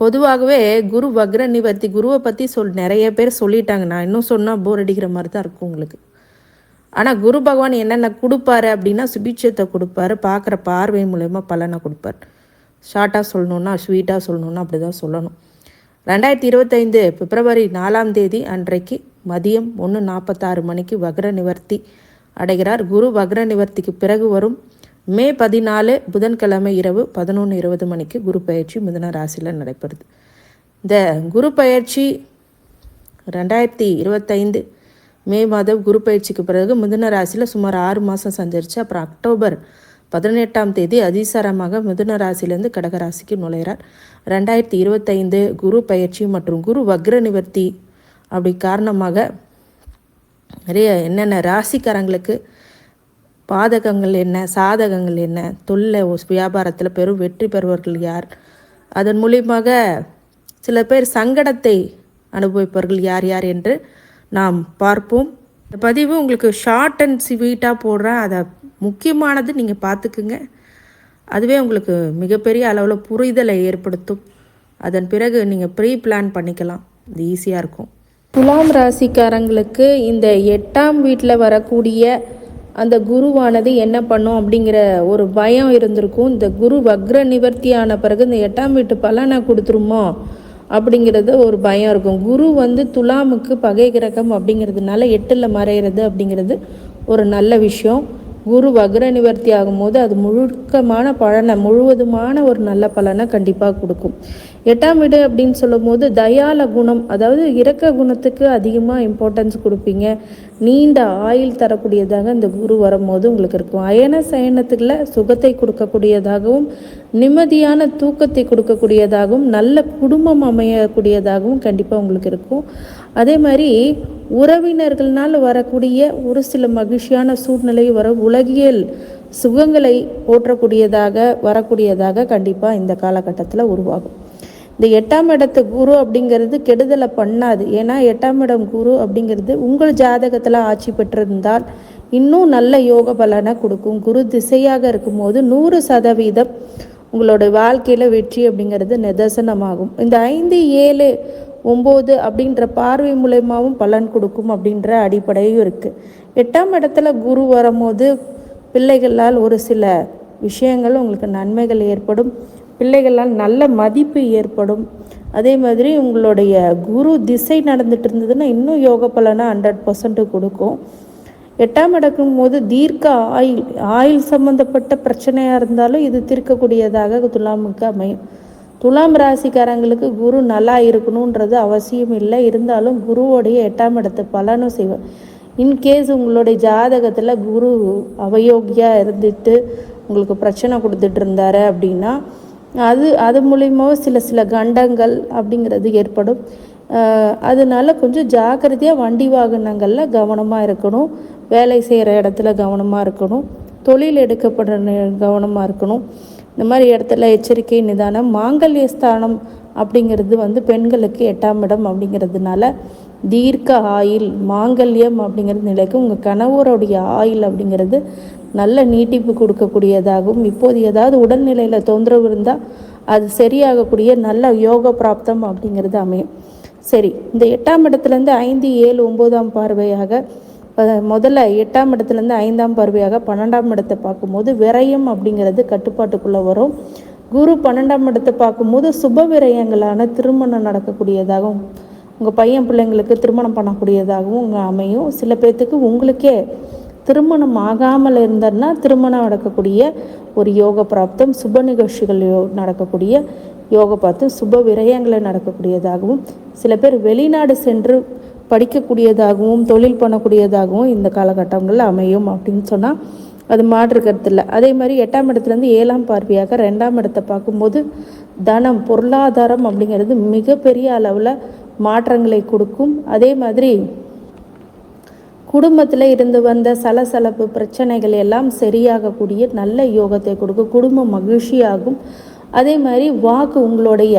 பொதுவாகவே குரு வக்ர நிவர்த்தி குருவை பற்றி சொல் நிறைய பேர் சொல்லிட்டாங்க. நான் இன்னும் சொன்னால் போர் அடிக்கிற மாதிரி தான் இருக்கும் உங்களுக்கு. ஆனால் குரு பகவான் என்னென்ன கொடுப்பாரு அப்படின்னா சுபிட்சத்தை கொடுப்பாரு. பார்க்குற பார்வை மூலயமா பலனை கொடுப்பார். ஷார்ட்டாக சொல்லணுன்னா ஸ்வீட்டாக சொல்லணுன்னா அப்படி தான் சொல்லணும். ரெண்டாயிரத்தி இருபத்தைந்து பிப்ரவரி நாலாம் தேதி அன்றைக்கு மதியம் ஒன்று நாற்பத்தாறு மணிக்கு வக்ர நிவர்த்தி அடைகிறார். குரு வக்ர நிவர்த்திக்கு பிறகு வரும் மே பதினாலு புதன்கிழமை இரவு பதினொன்று இருபது மணிக்கு குரு பயிற்சி மிதன ராசியில் நடைபெறுது. இந்த குரு பயிற்சி ரெண்டாயிரத்தி இருபத்தைந்து மே மாதம் குரு பயிற்சிக்கு பிறகு மிதுன ராசியில் சுமார் ஆறு மாதம் சஞ்சரித்து அப்புறம் அக்டோபர் பதினெட்டாம் தேதி அதிசாரமாக மிதுன ராசியிலேருந்து கடகராசிக்கு நுழைகிறார் ரெண்டாயிரத்தி இருபத்தைந்து குரு பயிற்சி மற்றும் குரு வக்ர நிவர்த்தி அப்படி காரணமாக நிறைய என்னென்ன ராசிக்காரங்களுக்கு பாதகங்கள் என்ன சாதகங்கள் என்ன? தொல்லை வியாபாரத்தில் பெரும் வெற்றி பெறுவர்கள் யார்? அதன் மூலியமாக சில பேர் சங்கடத்தை அனுபவிப்பவர்கள் யார் யார் என்று நாம் பார்ப்போம். இந்த பதிவு உங்களுக்கு ஷார்ட் அண்ட் ஸ்வீட்டாக போடுறேன். அதை முக்கியமானது நீங்கள் பார்த்துக்குங்க. அதுவே உங்களுக்கு மிகப்பெரிய அளவில் புரிதலை ஏற்படுத்தும். அதன் பிறகு நீங்கள் ப்ரீ பிளான் பண்ணிக்கலாம். இது ஈஸியாக இருக்கும். துலாம் ராசிக்காரங்களுக்கு இந்த எட்டாம் வீட்டில் வரக்கூடிய அந்த குருவானது என்ன பண்ணும் அப்படிங்கிற ஒரு பயம் இருந்திருக்கும். இந்த குரு வக்ர நிவர்த்தி ஆன பிறகு இந்த எட்டாம் வீட்டு பலனை கொடுத்துருமோ அப்படிங்கிறது ஒரு பயம் இருக்கும். குரு வந்து துலாமுக்கு பகை கிரகம் அப்படிங்கிறதுனால எட்டில் மறையிறது அப்படிங்கிறது ஒரு நல்ல விஷயம். குரு வக்ர நிவர்த்தி ஆகும்போது அது முழுக்கமான பலனை முழுவதுமான ஒரு நல்ல பலனை கண்டிப்பாக கொடுக்கும். எட்டாம் வீடு அப்படின்னு சொல்லும் போது தயால குணம் அதாவது இறக்க குணத்துக்கு அதிகமாக இம்பார்ட்டன்ஸ் கொடுப்பீங்க. நீண்ட ஆயில் தரக்கூடியதாக இந்த குரு வரும்போது உங்களுக்கு இருக்கும். அயன சயனத்தில் சுகத்தை கொடுக்கக்கூடியதாகவும் நிம்மதியான தூக்கத்தை கொடுக்கக்கூடியதாகவும் நல்ல குடும்பம் அமையக்கூடியதாகவும் கண்டிப்பாக உங்களுக்கு இருக்கும். அதே மாதிரி உறவினர்கள்னால் வரக்கூடிய ஒரு சில மகிழ்ச்சியான சூழ்நிலை வர உலகியல் சுகங்களை போற்றக்கூடியதாக வரக்கூடியதாக கண்டிப்பாக இந்த காலகட்டத்தில் உருவாகும். இந்த எட்டாம் இடத்து குரு அப்படிங்கிறது கெடுதலை பண்ணாது. ஏன்னா எட்டாம் இடம் குரு அப்படிங்கிறது உங்கள் ஜாதகத்தில் ஆட்சி பெற்றிருந்தால் இன்னும் நல்ல யோக பலனை கொடுக்கும். குரு திசையாக இருக்கும்போது நூறு சதவீதம் உங்களோட வாழ்க்கையில் வெற்றி அப்படிங்கிறது நிதர்சனமாகும். இந்த ஐந்து ஏழு ஒம்பது அப்படின்ற பார்வை மூலயமாவும் பலன் கொடுக்கும் அப்படின்ற அடிப்படையும் இருக்குது எட்டாம் இடத்துல குரு வரும்போது பிள்ளைகளால் ஒரு சில விஷயங்கள் உங்களுக்கு நன்மைகள் ஏற்படும். பிள்ளைகளால் நல்ல மதிப்பு ஏற்படும். அதே மாதிரி உங்களுடைய குரு திசை நடந்துட்டு இருந்ததுன்னா இன்னும் யோக பலனை ஹண்ட்ரட் பர்சன்ட் கொடுக்கும். எட்டாம் இடக்கும் போது தீர்க்க ஆயில் ஆயில் சம்மந்தப்பட்ட பிரச்சனையாக இருந்தாலும் இது தீர்க்கக்கூடியதாக துலாமுக்கு அமையும். துலாம் ராசிக்காரங்களுக்கு குரு நல்லா இருக்கணுன்றது அவசியம் இல்லை. இருந்தாலும் குருவோடைய எட்டாம் இடத்து பலனும் செய்வார். இன்கேஸ் உங்களுடைய ஜாதகத்தில் குரு அவயோகியாக இருந்துட்டு உங்களுக்கு பிரச்சனை கொடுத்துட்டு இருந்தாரு அப்படின்னா அது அது மூலியமாக சில சில கண்டங்கள் அப்படிங்கிறது ஏற்படும். அதனால கொஞ்சம் ஜாக்கிரதையாக வண்டி வாகனங்களில் கவனமாக இருக்கணும். வேலை செய்கிற இடத்துல கவனமாக இருக்கணும். தொழில் எடுக்கப்படுற கவனமாக இருக்கணும். இந்த மாதிரி இடத்துல எச்சரிக்கை நிதானம் மாங்கல்ய ஸ்தானம் அப்படிங்கிறது வந்து பெண்களுக்கு எட்டாம் இடம் அப்படிங்கிறதுனால தீர்க்க ஆயில் மாங்கல்யம் அப்படிங்கிறது நிலைக்கும் உங்கள் கணவருடைய ஆயில் அப்படிங்கிறது நல்ல நீட்டிப்பு கொடுக்கக்கூடியதாகவும் இப்போது ஏதாவது உடல்நிலையில் தொந்தரவு இருந்தால் அது சரியாகக்கூடிய நல்ல யோக பிராப்தம் அப்படிங்கிறது அமையும். சரி இந்த எட்டாம் இடத்துலேருந்து ஐந்து ஏழு ஒம்போதாம் பார்வையாக முதல்ல எட்டாம் இடத்துலேருந்து ஐந்தாம் பார்வையாக பன்னெண்டாம் இடத்தை பார்க்கும்போது விரயம் அப்படிங்கிறது கட்டுப்பாட்டுக்குள்ளே வரும். குரு பன்னெண்டாம் இடத்தை பார்க்கும்போது சுப விரயங்களான திருமணம் நடக்கக்கூடியதாகவும் உங்கள் பையன் பிள்ளைங்களுக்கு திருமணம் பண்ணக்கூடியதாகவும் அமையும். சில பேர்த்துக்கு உங்களுக்கே திருமணம் ஆகாமல் இருந்தன்னா திருமணம் நடக்கக்கூடிய ஒரு யோக பிராப்தம் சுப நிகழ்ச்சிகள் யோ நடக்கக்கூடிய யோக பார்த்து சுப விரயங்களை நடக்கக்கூடியதாகவும் சில பேர் வெளிநாடு சென்று படிக்கக்கூடியதாகவும் தொழில் பண்ணக்கூடியதாகவும் இந்த காலகட்டங்களில் அமையும் அப்படின்னு சொன்னால் அது மாற்றுக்கிறது இல்லை அதே மாதிரி எட்டாம் இடத்துலேருந்து ஏழாம் பார்வையாக ரெண்டாம் இடத்தை பார்க்கும்போது தனம் பொருளாதாரம் அப்படிங்கிறது மிகப்பெரிய அளவில் மாற்றங்களை கொடுக்கும். அதே மாதிரி குடும்பத்தில் இருந்து வந்த சலசலப்பு பிரச்சனைகள் எல்லாம் சரியாகக்கூடிய நல்ல யோகத்தை கொடுக்கும். குடும்பம் மகிழ்ச்சியாகும். அதே மாதிரி வாக்கு உங்களுடைய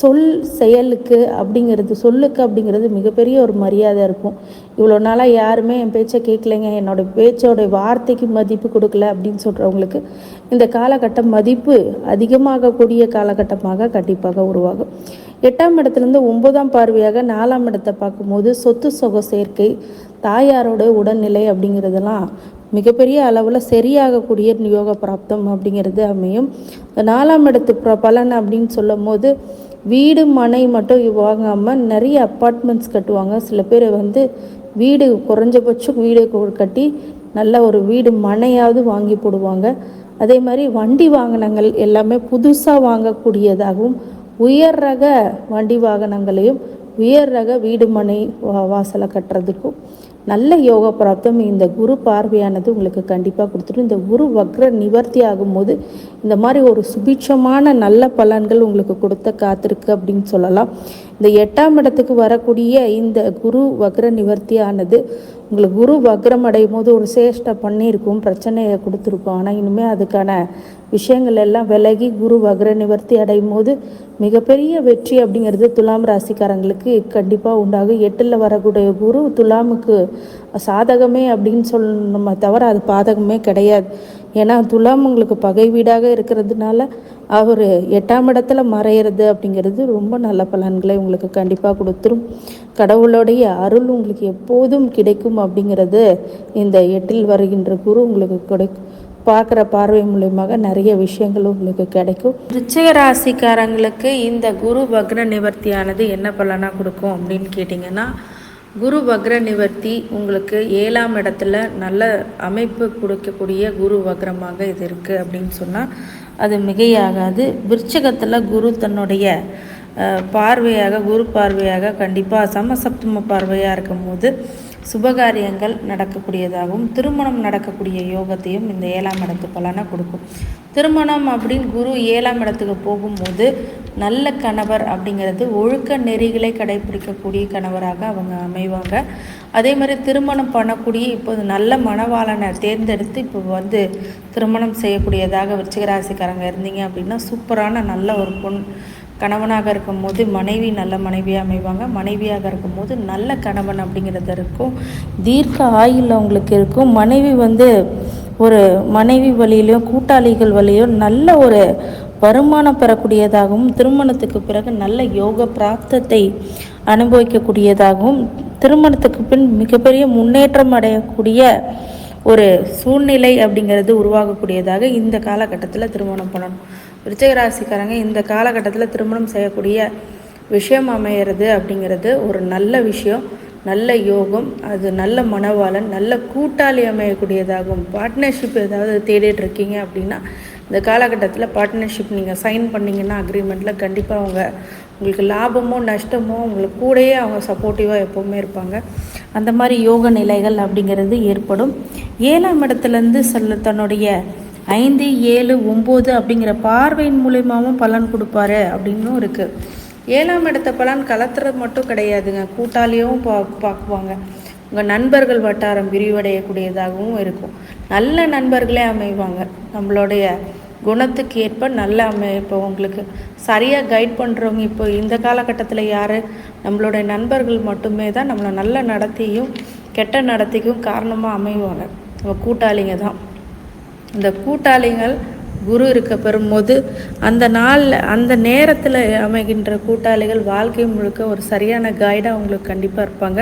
சொல் செயலுக்கு அப்படிங்கிறது சொல்லுக்கு அப்படிங்கிறது மிகப்பெரிய ஒரு மரியாதை இருக்கும். இவ்வளோ நாளாக யாருமே என் பேச்சை கேட்கலைங்க. என்னோடய பேச்சோடைய வார்த்தைக்கு மதிப்பு கொடுக்கல அப்படின்னு சொல்கிறவங்களுக்கு இந்த காலகட்டம் மதிப்பு அதிகமாகக்கூடிய காலகட்டமாக கண்டிப்பாக உருவாகும். எட்டாம் இடத்துலேருந்து ஒன்பதாம் பார்வையாக நாலாம் இடத்தை பார்க்கும்போது சொத்து சொக சேர்க்கை தாயாரோட உடல்நிலை அப்படிங்கிறதெல்லாம் மிகப்பெரிய அளவில் சரியாகக்கூடிய யோக பிராப்தம் அப்படிங்கிறது அமையும். இந்த நாலாம் இடத்து ப- பலன் அப்படின்னு சொல்லும் போது வீடு மனை மட்டும் வாங்காமல் நிறைய அப்பார்ட்மெண்ட்ஸ் கட்டுவாங்க. சில பேர் வந்து வீடு குறைஞ்சபட்சம் வீடு கட்டி நல்ல ஒரு வீடு மனையாவது வாங்கி போடுவாங்க. அதே மாதிரி வண்டி வாகனங்கள் எல்லாமே புதுசாக வாங்கக்கூடியதாகவும் உயர் ரக வண்டி வாகனங்களையும் உயர் ரக வீடு மனை வா- வாசலை கட்டுறதுக்கும் நல்ல யோக பிராப்தம் இந்த குரு பார்வையானது உங்களுக்கு கண்டிப்பாக கொடுத்துடும் இந்த குரு வக்ர நிவர்த்தி ஆகும்போது இந்த மாதிரி ஒரு சுபிட்சமான நல்ல பலன்கள் உங்களுக்கு கொடுத்த காத்திருக்கு அப்படின்னு சொல்லலாம். இந்த எட்டாம் இடத்துக்கு வரக்கூடிய இந்த குரு வக்ர நிவர்த்தி ஆனது உங்களுக்கு குரு வக்ரம் அடையும் போது ஒரு சேஷ்டை பண்ணியிருக்கும் பிரச்சனையை கொடுத்துருக்கும். ஆனால் இனிமேல் அதுக்கான விஷயங்கள் எல்லாம் விலகி குரு வக்ர நிவர்த்தி அடையும் போது மிகப்பெரிய வெற்றி அப்படிங்கிறது துலாம் ராசிக்காரங்களுக்கு கண்டிப்பாக உண்டாகும். எட்டில் வரக்கூடிய குரு துலாமுக்கு சாதகமே அப்படின்னு சொல்லணுமே தவிர அது பாதகமே கிடையாது. ஏன்னா துலாம் உங்களுக்கு பகை வீடாக இருக்கிறதுனால அவர் எட்டாம் இடத்துல மறையிறது அப்படிங்கிறது ரொம்ப நல்ல பலன்களை உங்களுக்கு கண்டிப்பாக கொடுத்துரும். கடவுளுடைய அருள் உங்களுக்கு எப்போதும் கிடைக்கும் அப்படிங்கிறது இந்த எட்டில் வருகின்ற குரு உங்களுக்கு கிடைக்கும் பார்க்குற பார்வை மூலயமாக நிறைய விஷயங்கள் உங்களுக்கு கிடைக்கும். ரிச்சக ராசிக்காரங்களுக்கு இந்த குரு பக்ன நிவர்த்தியானது என்ன பலனாக கொடுக்கும் அப்படின்னு கேட்டிங்கன்னா குரு வக்ர நிவர்த்தி உங்களுக்கு ஏழாம் இடத்துல நல்ல அமைப்பு கொடுக்கக்கூடிய குரு வக்ரமாக இது இருக்குது அப்படின்னு சொன்னால் அது மிகையாகாது. விருச்சகத்தில் குரு தன்னுடைய பார்வையாக குரு பார்வையாக கண்டிப்பாக சமசப்தம பார்வையாக இருக்கும்போது சுபகாரியங்கள் நடக்கக்கூடியதாகவும் திருமணம் நடக்கக்கூடிய யோகத்தையும் இந்த ஏழாம் இடத்து பலனை கொடுக்கும். திருமணம் அப்படின்னு குரு ஏழாம் இடத்துக்கு போகும்போது நல்ல கணவர் அப்படிங்கிறது ஒழுக்க நெறிகளை கடைபிடிக்கக்கூடிய கணவராக அவங்க அமைவாங்க. அதே மாதிரி திருமணம் பண்ணக்கூடிய இப்போது நல்ல மணவாளனை தேர்ந்தெடுத்து இப்போ வந்து திருமணம் செய்யக்கூடியதாக விருச்சிகராசிக்காரங்க இருந்தீங்க அப்படின்னா சூப்பரான நல்ல ஒரு பொன் கணவனாக இருக்கும்போது மனைவி நல்ல மனைவியாக அமைவாங்க. மனைவியாக இருக்கும்போது நல்ல கணவன் அப்படிங்கிறது இருக்கும். தீர்க்க ஆயுள் அவங்களுக்கு இருக்கும். மனைவி வந்து ஒரு மனைவி வழியிலையும் கூட்டாளிகள் வழியிலும் நல்ல ஒரு வருமானம் பெறக்கூடியதாகவும் திருமணத்துக்கு பிறகு நல்ல யோக பிராப்தத்தை அனுபவிக்கக்கூடியதாகவும் திருமணத்துக்கு பின் மிகப்பெரிய முன்னேற்றம் அடையக்கூடிய ஒரு சூழ்நிலை அப்படிங்கிறது உருவாகக்கூடியதாக இந்த காலகட்டத்தில் திருமணம் பண்ணணும். விருச்சகராசிக்காரங்க இந்த காலகட்டத்தில் திருமணம் செய்யக்கூடிய விஷயம் அமையிறது அப்படிங்கிறது ஒரு நல்ல விஷயம் நல்ல யோகம் அது நல்ல மனவாளன் நல்ல கூட்டாளி அமையக்கூடியதாகும். பார்ட்னர்ஷிப் ஏதாவது தேடிட்டு இருக்கீங்க அப்படின்னா இந்த காலகட்டத்தில் பார்ட்னர்ஷிப் நீங்கள் சைன் பண்ணீங்கன்னா அக்ரிமெண்ட்டில் கண்டிப்பாக அவங்க உங்களுக்கு லாபமோ நஷ்டமோ உங்களுக்கு கூடயே அவங்க சப்போர்ட்டிவாக எப்போவுமே இருப்பாங்க. அந்த மாதிரி யோக நிலைகள் அப்படிங்கிறது ஏற்படும். ஏழாம் இடத்துலேருந்து சொல்ல தன்னுடைய ஐந்து ஏழு ஒம்பது அப்படிங்கிற பார்வையின் மூலியமாகவும் பலன் கொடுப்பாரு அப்படின்னும் இருக்குது ஏழாம் இடத்த பலன் கலத்துறது மட்டும் கிடையாதுங்க. கூட்டாளியும் பா பார்க்குவாங்க. உங்கள் நண்பர்கள் வட்டாரம் விரிவடையக்கூடியதாகவும் இருக்கும். நல்ல நண்பர்களே அமைவாங்க. நம்மளுடைய குணத்துக்கு ஏற்ப நல்ல அமை இப்போ உங்களுக்கு. சரியாக கைட் பண்ணுறவங்க இப்போ இந்த காலகட்டத்தில் யார்? நம்மளுடைய நண்பர்கள் மட்டுமே தான் நம்மளை நல்ல நடத்தியும் கெட்ட நடத்திக்கும் காரணமாக அமைவாங்க. நம்ம கூட்டாளிங்க தான். இந்த கூட்டாளிகள் குரு இருக்க பெறும்போது அந்த நாளில் அந்த நேரத்தில் அமைகின்ற கூட்டாளிகள் வாழ்க்கை முழுக்க ஒரு சரியான கைடாக உங்களுக்கு கண்டிப்பாக இருப்பாங்க.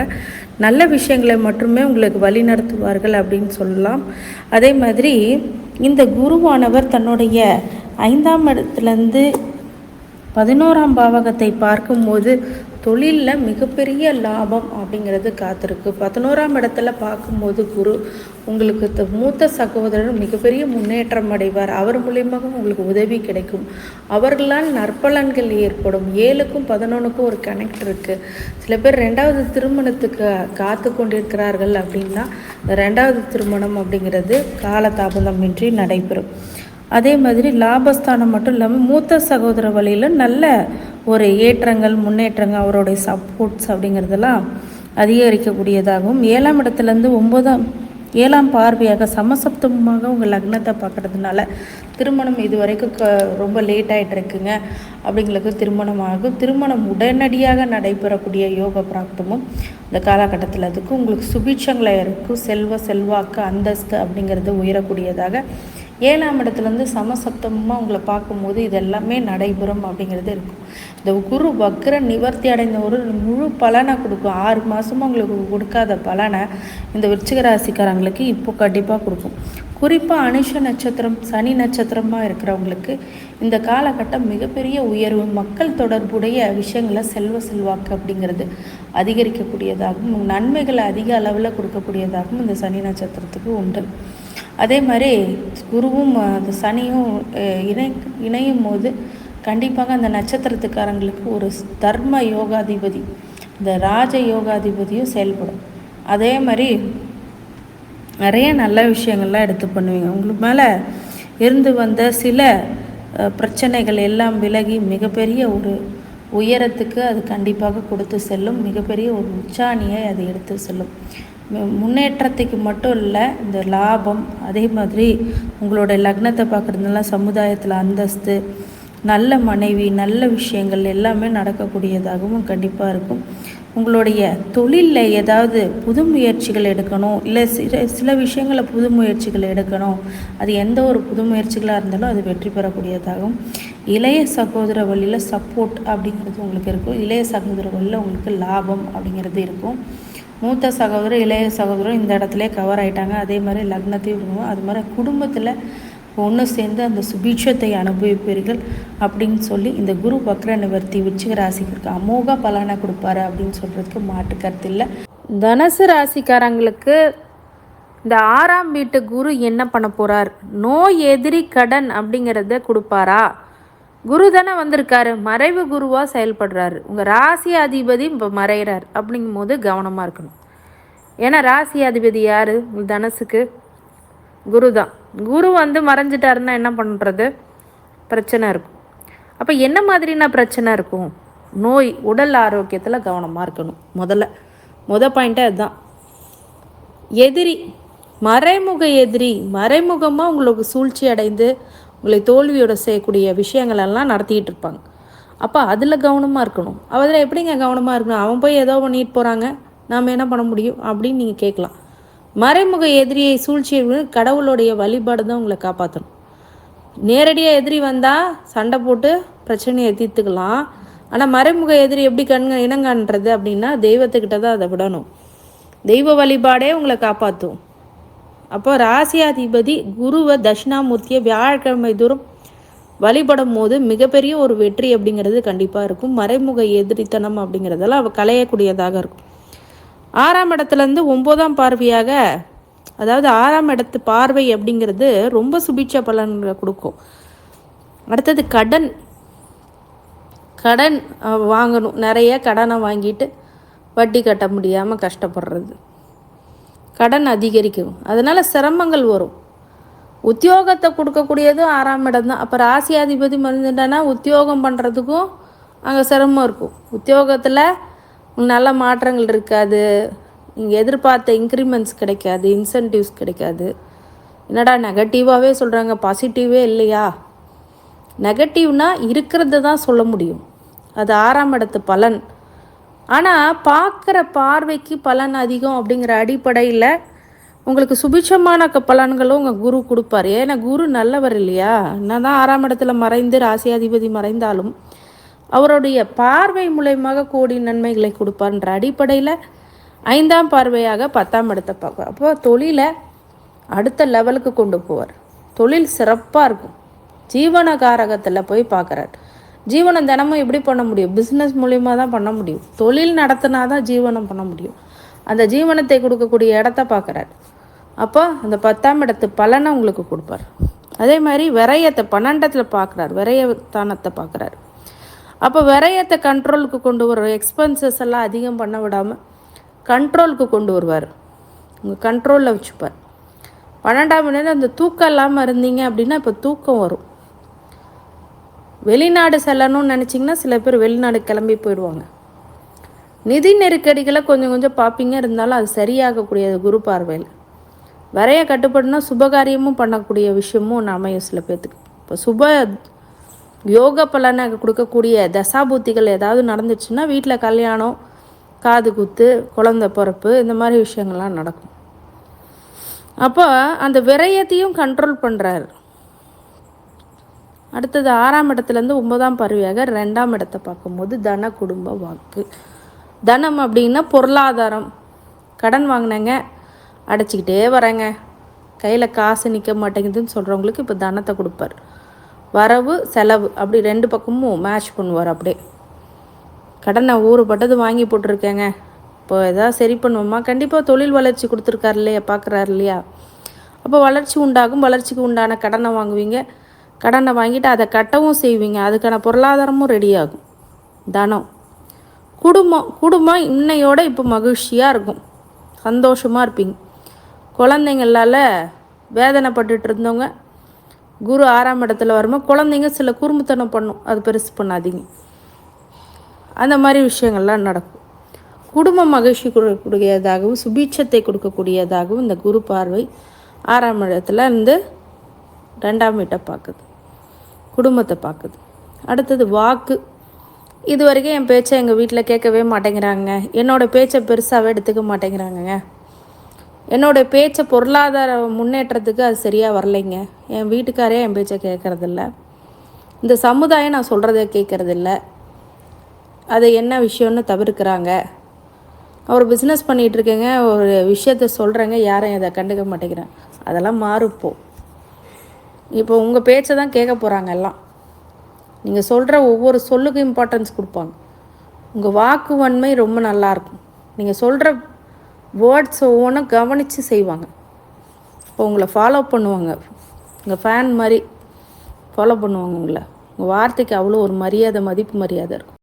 நல்ல விஷயங்களை மட்டுமே உங்களுக்கு வழி நடத்துவார்கள் அப்படின்னு சொல்லலாம். அதே மாதிரி இந்த குருவானவர் தன்னுடைய ஐந்தாம் இடத்துலேருந்து பதினோராம் பாவகத்தை பார்க்கும்போது தொழிலில் மிகப்பெரிய லாபம் அப்படிங்கிறது காத்திருக்கு. பதினோராம் இடத்துல பார்க்கும்போது குரு உங்களுக்கு த- மூத்த சகோதரர் மிகப்பெரிய முன்னேற்றம் அடைவார். அவர் மூலியமாக உங்களுக்கு உதவி கிடைக்கும். அவர்களால் நற்பலன்கள் ஏற்படும். ஏழுக்கும் பதினொன்றுக்கும் ஒரு கனெக்ட் இருக்குது சில பேர் ரெண்டாவது திருமணத்துக்கு காத்து கொண்டிருக்கிறார்கள் அப்படின்னா ரெண்டாவது திருமணம் அப்படிங்கிறது காலதாமதமின்றி நடைபெறும். அதே மாதிரி லாபஸ்தானம் மட்டும் இல்லாமல் மூத்த சகோதர வழியில் நல்ல ஒரு ஏற்றங்கள் முன்னேற்றங்கள் அவருடைய சப்போர்ட்ஸ் அப்படிங்கிறதெல்லாம் அதிகரிக்கக்கூடியதாகவும் ஏழாம் இடத்துலேருந்து ஒன்பதாம் ஏழாம் பார்வையாக சமசப்தமாக உங்கள் லக்னத்தை பார்க்குறதுனால திருமணம் இது வரைக்கும் க ரொம்ப லேட் ஆகிட்டு இருக்குங்க அப்படிங்களுக்கு திருமணம் ஆகும் திருமணம் உடனடியாக நடைபெறக்கூடிய யோக பிராப்தமும் இந்த காலகட்டத்தில் அதுக்கு உங்களுக்கு சுபிட்சங்களை இருக்கும். செல்வ செல்வாக்கு அந்தஸ்து அப்படிங்கிறது உயரக்கூடியதாக ஏழாம் இடத்துலேருந்து சமசப்தமாக உங்களை பார்க்கும்போது இது எல்லாமே நடைபெறும் அப்படிங்கிறது இருக்கும். இந்த குரு வக்ர நிவர்த்தி அடைந்த ஒரு முழு பலனை கொடுக்கும். ஆறு மாதமும் உங்களுக்கு கொடுக்காத பலனை இந்த விருச்சிக ராசிக்காரங்களுக்கு இப்போ கண்டிப்பாக கொடுக்கும். குறிப்பாக அனுஷ நட்சத்திரம் சனி நட்சத்திரமாக இருக்கிறவங்களுக்கு இந்த காலகட்டம் மிகப்பெரிய உயர்வு மக்கள் தொடர்புடைய விஷயங்களை செல்வ செல்வாக்கு அப்படிங்கிறது அதிகரிக்கக்கூடியதாகவும் நன்மைகளை அதிக அளவில் கொடுக்கக்கூடியதாகவும் இந்த சனி நட்சத்திரத்துக்கு உண்டு. அதே மாதிரி குருவும் அந்த சனியும் இணை இணையும் போது கண்டிப்பாக அந்த நட்சத்திரத்துக்காரங்களுக்கு ஒரு தர்ம யோகாதிபதி இந்த ராஜ யோகாதிபதியும் செயல்படும். அதே மாதிரி நிறைய நல்ல விஷயங்கள்லாம் எடுத்து பண்ணுவீங்க. உங்களுக்கு மேலே இருந்து வந்த சில பிரச்சனைகள் எல்லாம் விலகி மிகப்பெரிய ஒரு உயரத்துக்கு அது கண்டிப்பாக கொடுத்து செல்லும். மிகப்பெரிய ஒரு உச்சாணியை அது எடுத்து செல்லும். முன்னேற்றத்துக்கு மட்டும் இல்லை இந்த லாபம் அதே மாதிரி உங்களோட லக்னத்தை பார்க்குறதுனால சமுதாயத்தில் அந்தஸ்து நல்ல மனைவி நல்ல விஷயங்கள் எல்லாமே நடக்கக்கூடியதாகவும் கண்டிப்பாக இருக்கும். உங்களுடைய தொழிலில் ஏதாவது புது முயற்சிகள் எடுக்கணும் இல்லை சில சில விஷயங்களை புது முயற்சிகள் எடுக்கணும் அது எந்த ஒரு புது முயற்சிகளாக இருந்தாலும் அது வெற்றி பெறக்கூடியதாகவும் இளைய சகோதர வழியில் சப்போர்ட் அப்படிங்கிறது உங்களுக்கு இருக்கும். இளைய சகோதர வழியில் உங்களுக்கு லாபம் அப்படிங்கிறது இருக்கும். மூத்த சகோதரர் இளைய சகோதரர் இந்த இடத்துல கவர் ஆகிட்டாங்க அதே மாதிரி லக்னத்தையும் விடுவோம் அது மாதிரி குடும்பத்தில் ஒன்று சேர்ந்து அந்த சுபீட்சத்தை அனுபவிப்பீர்கள் அப்படின்னு சொல்லி இந்த குரு வக்ர நிவர்த்தி விச்சிக ராசிக்கு அமோக பலனை கொடுப்பாரு அப்படின்னு சொல்கிறதுக்கு மாட்டு கருத்து இல்லை. தனுசு ராசிக்காரங்களுக்கு இந்த ஆறாம் வீட்டு குரு என்ன பண்ண போகிறார் நோய் எதிரி கடன் அப்படிங்கிறத கொடுப்பாரா? குரு தானே வந்திருக்காரு. மறைவு குருவாக செயல்படுறாரு. உங்கள் ராசி அதிபதி இப்போ மறைகிறார் அப்படிங்கும் போது கவனமாக இருக்கணும். ஏன்னா ராசி அதிபதி யார்? தனசுக்கு குரு தான். குரு வந்து மறைஞ்சிட்டாருன்னா என்ன பண்ணுறது பிரச்சனை இருக்கும். அப்போ என்ன மாதிரினா பிரச்சனை இருக்கும்? நோய் உடல் ஆரோக்கியத்தில் கவனமாக இருக்கணும். முதல்ல. முத பாயிண்ட்டே அதுதான். எதிரி மறைமுக எதிரி மறைமுகமாக உங்களுக்கு சூழ்ச்சி அடைந்து உங்களை தோல்வியோட செய்யக்கூடிய விஷயங்களெல்லாம் நடத்திக்கிட்டு இருப்பாங்க. அப்போ அதில் கவனமாக இருக்கணும். அதில் எப்படிங்க கவனமாக இருக்கணும்? அவன் போய் ஏதோ பண்ணிட்டு போகிறாங்க நாம் என்ன பண்ண முடியும்? அப்படின்னு நீங்கள் கேட்கலாம். மறைமுக எதிரியை சூழ்ச்சியை கடவுளுடைய வழிபாடு தான் உங்களை காப்பாற்றணும் நேரடியாக எதிரி வந்தால் சண்டை போட்டு பிரச்சனையை தீர்த்துக்கலாம். ஆனால் மறைமுக எதிரி எப்படி கண் இனங்காண்றது அப்படின்னா தெய்வத்துக்கிட்ட தான் அதை விடணும். தெய்வ வழிபாடே உங்களை காப்பாற்றும் அப்போ ராசியாதிபதி குருவை தட்சிணாமூர்த்தியை வியாழக்கிழமை தூரம் வழிபடும் போது மிகப்பெரிய ஒரு வெற்றி அப்படிங்கிறது கண்டிப்பாக இருக்கும். மறைமுக எதிரித்தனம் அப்படிங்கிறதெல்லாம் அவள் களையக்கூடியதாக இருக்கும். ஆறாம் இடத்துலேருந்து ஒம்போதாம் பார்வையாக அதாவது ஆறாம் இடத்து பார்வை அப்படிங்கிறது ரொம்ப சுபிட்ச பலன்களை கொடுக்கும். அடுத்தது கடன். கடன் வாங்கணும். நிறைய கடனை வாங்கிட்டு வட்டி கட்ட முடியாமல் கஷ்டப்படுறது. கடன் அதிகரிக்கும். அதனால் சிரமங்கள் வரும். உத்தியோகத்தை கொடுக்கக்கூடியதும் ஆறாம் இடம் தான். அப்போ ராசியாதிபதி மறந்துட்டானா உத்தியோகம் பண்ணுறதுக்கும் அங்கே சிரமம் இருக்கும். உத்தியோகத்தில் நல்ல மாற்றங்கள் இருக்காது. நீங்கள் எதிர்பார்த்த இன்க்ரிமெண்ட்ஸ் கிடைக்காது இன்சென்டிவ்ஸ் கிடைக்காது. என்னடா நெகட்டிவாகவே சொல்கிறாங்க பாசிட்டிவே இல்லையா? நெகட்டிவ்னா இருக்கிறது தான் சொல்ல முடியும். அது ஆறாம் இடத்து பலன். ஆனால் பார்க்குற பார்வைக்கு பலன் அதிகம் அப்படிங்கிற அடிப்படையில் உங்களுக்கு சுபிட்சமான பலன்களும் உங்கள் குரு கொடுப்பார். ஏன்னா குரு நல்லவர் இல்லையா? என்ன ஆறாம் இடத்துல மறைந்து ராசியாதிபதி மறைந்தாலும் அவருடைய பார்வை மூலயமாக கோடி நன்மைகளை கொடுப்பார்ன்ற அடிப்படையில் ஐந்தாம் பார்வையாக பத்தாம் இடத்தை பார்க்க அப்போ தொழிலை அடுத்த லெவலுக்கு கொண்டு போவார். தொழில் சிறப்பாக இருக்கும். ஜீவனகாரகத்தில் போய் பார்க்குறாரு. ஜீவனம் தினமும் எப்படி பண்ண முடியும்? பிஸ்னஸ் மூலிமா தான் பண்ண முடியும். தொழில் நடத்தினா தான் ஜீவனம் பண்ண முடியும். அந்த ஜீவனத்தை கொடுக்கக்கூடிய இடத்த பார்க்குறாரு. அப்போ அந்த பத்தாம் இடத்து பலனை உங்களுக்கு கொடுப்பார். அதே மாதிரி விரயத்தை பன்னெண்டத்தில் பார்க்குறாரு. விரயத்தானத்தை பார்க்குறாரு. அப்போ விரயத்தை கண்ட்ரோலுக்கு கொண்டு வர எக்ஸ்பென்சஸ் எல்லாம் அதிகம் பண்ண விடாமல் கண்ட்ரோலுக்கு கொண்டு வருவார். உங்கள் கண்ட்ரோலில் வச்சுப்பார். பன்னெண்டாம் மணி நேரம் அந்த தூக்கம் இல்லாமல் இருந்தீங்க அப்படின்னா இப்போ தூக்கம் வரும். வெளிநாடு செல்லணும்னு நினச்சிங்கன்னா சில பேர் வெளிநாடு கிளம்பி போயிடுவாங்க. நிதி நெருக்கடிகளை கொஞ்சம் கொஞ்சம் பார்ப்பீங்க. இருந்தாலும் அது சரியாகக்கூடியது குரு பார்வையில். வரைய கட்டுப்படுனா சுபகாரியமும் பண்ணக்கூடிய விஷயமும் ஒன்று அமையும் சில பேர்த்துக்கு இப்போ சுப யோக பலனை கொடுக்கக்கூடிய தசாபூத்திகள் ஏதாவது நடந்துச்சுன்னா வீட்டில் கல்யாணம் காது குத்து குழந்த பிறப்பு இந்த மாதிரி விஷயங்கள்லாம் நடக்கும். அப்போ அந்த விரயத்தையும் கண்ட்ரோல் பண்ணுறாரு அடுத்தது ஆறாம் இடத்துலேருந்து ஒன்பதாம் பருவியாக ரெண்டாம் இடத்தை பார்க்கும்போது தன குடும்ப வாக்கு. தனம் அப்படின்னா பொருளாதாரம். கடன் வாங்கினேங்க அடைச்சிக்கிட்டே வரேங்க கையில் காசு நிற்க மாட்டேங்குதுன்னு சொல்கிறவங்களுக்கு இப்போ தனத்தை கொடுப்பார். வரவு செலவு அப்படி ரெண்டு பக்கமும் மேட்ச் பண்ணுவார் அப்படியே. கடனை ஊறுபட்டது வாங்கி போட்டிருக்கேங்க. இப்போ எதாவது சரி பண்ணுவோமா? கண்டிப்பாக தொழில் வளர்ச்சி கொடுத்துருக்காரு இல்லையா? பார்க்குறாரு இல்லையா? அப்போ வளர்ச்சி உண்டாகும். வளர்ச்சிக்கு உண்டான கடனை வாங்குவீங்க. கடனை வாங்கிட்டு அதை கட்டவும் செய்வீங்க. அதுக்கான பொருளாதாரமும் ரெடி ஆகும். தனம். குடும்பம் குடும்பம் இன்னையோட இப்போ மகிழ்ச்சியாக இருக்கும். சந்தோஷமாக இருப்பீங்க. குழந்தைங்களால் வேதனைப்பட்டுட்டு இருந்தவங்க குரு ஆறாம் இடத்துல வரும்போது குழந்தைங்க சில குறும்புத்தனம் பண்ணும். அது பெருசு பண்ணாதீங்க. அந்த மாதிரி விஷயங்கள்லாம் நடக்கும். குடும்ப மகிழ்ச்சி கொடுக்கக்கூடியதாகவும் சுபீட்சத்தை கொடுக்கக்கூடியதாகவும் இந்த குரு பார்வை ஆறாம் இடத்துல இருந்து ரெண்டாம் வீட்டை பார்க்குது. குடும்பத்தை பார்க்குது. அடுத்தது வாக்கு. இது வரைக்கும் என் பேச்சை எங்கள் வீட்டில் கேட்கவே மாட்டேங்கிறாங்க என்னோடய பேச்சை பெருசாகவே எடுத்துக்க மாட்டேங்கிறாங்கங்க. என்னோடய பேச்சை பொருளாதார முன்னேற்றத்துக்கு அது சரியாக வரலைங்க. என் வீட்டுக்காரே என் பேச்சை கேட்குறதில்ல இந்த சமுதாயம் நான் சொல்கிறத கேட்குறதில்ல அது என்ன விஷயம்னு தவிர்க்கிறாங்க. அவர் பிஸ்னஸ் பண்ணிகிட்ருக்கேங்க ஒரு விஷயத்த சொல்கிறேங்க யாரும் இதை கண்டுக்க மாட்டேங்கிறேன். அதெல்லாம் மாறுப்போ. இப்போ உங்கள் பேச்சை தான் கேட்க போகிறாங்க எல்லாம். நீங்கள் சொல்கிற ஒவ்வொரு சொல்லுக்கும் இம்பார்ட்டன்ஸ் கொடுப்பாங்க. உங்கள் வாக்கு வன்மை ரொம்ப நல்லாயிருக்கும் நீங்கள் சொல்கிற வேர்ட்ஸ் ஒவ்வொன்றும் கவனித்து செய்வாங்க. இப்போ உங்களை ஃபாலோ பண்ணுவாங்க. உங்கள் ஃபேன் மாதிரி ஃபாலோ பண்ணுவாங்க உங்களை. உங்கள் வார்த்தைக்கு அவ்வளோ ஒரு மரியாதை மதிப்பு மரியாதை இருக்கும்.